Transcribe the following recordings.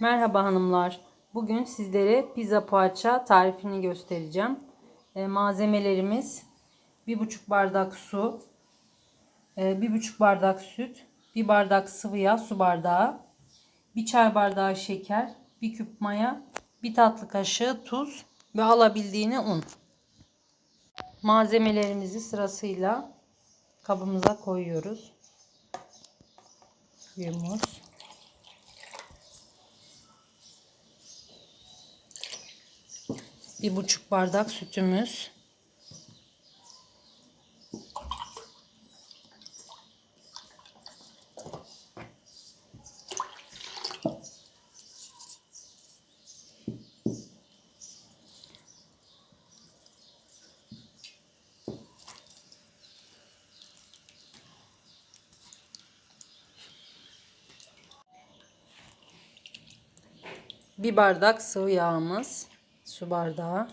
Merhaba hanımlar. Bugün sizlere pizza poğaça tarifini göstereceğim. E, malzemelerimiz 1,5 bardak su, e, 1,5 bardak süt, 1 bardak sıvı yağ su bardağı, 1 çay bardağı şeker, 1 küp maya, 1 tatlı kaşığı tuz ve alabildiğine un. Malzemelerimizi sırasıyla kabımıza koyuyoruz. Suyumuz. Bir buçuk bardak sütümüz. Bir bardak sıvı yağımız. Su bardağı.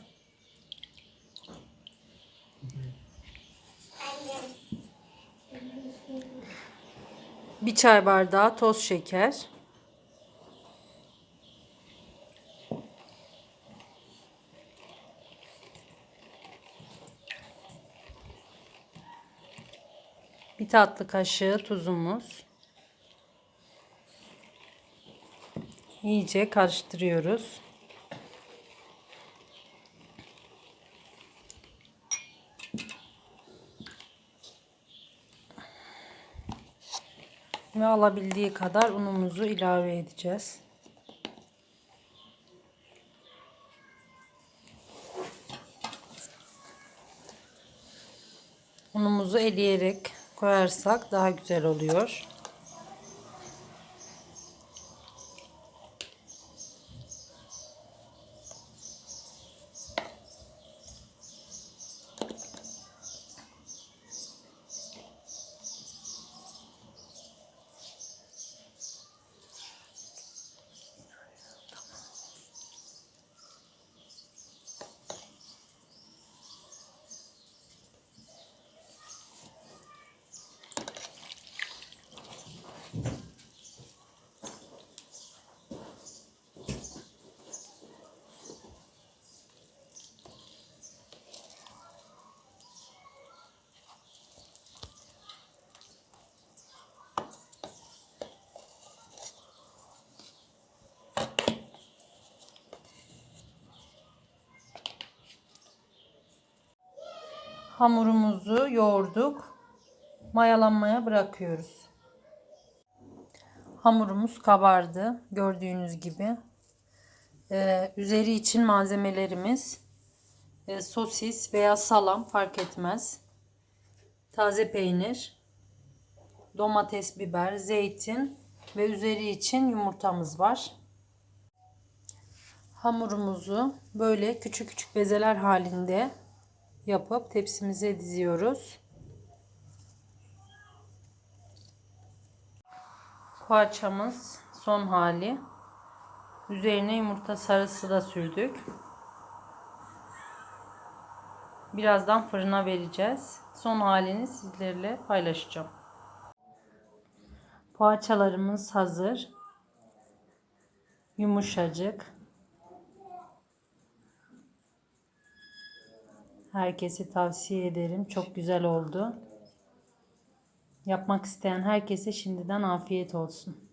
Bir çay bardağı toz şeker. Bir tatlı kaşığı tuzumuz. İyice karıştırıyoruz. Ve alabildiği kadar unumuzu ilave edeceğiz. Unumuzu eleyerek koyarsak daha güzel oluyor. Hamurumuzu yoğurduk. Mayalanmaya bırakıyoruz. Hamurumuz kabardı. Gördüğünüz gibi. Ee, üzeri için malzemelerimiz e, sosis veya salam fark etmez. Taze peynir, domates, biber, zeytin ve üzeri için yumurtamız var. Hamurumuzu böyle küçük küçük bezeler halinde yapıp tepsimize diziyoruz. Poğaçamız son hali. Üzerine yumurta sarısı da sürdük. Birazdan fırına vereceğiz. Son halini sizlerle paylaşacağım. Poğaçalarımız hazır. Yumuşacık. Herkese tavsiye ederim. Çok güzel oldu. Yapmak isteyen herkese şimdiden afiyet olsun.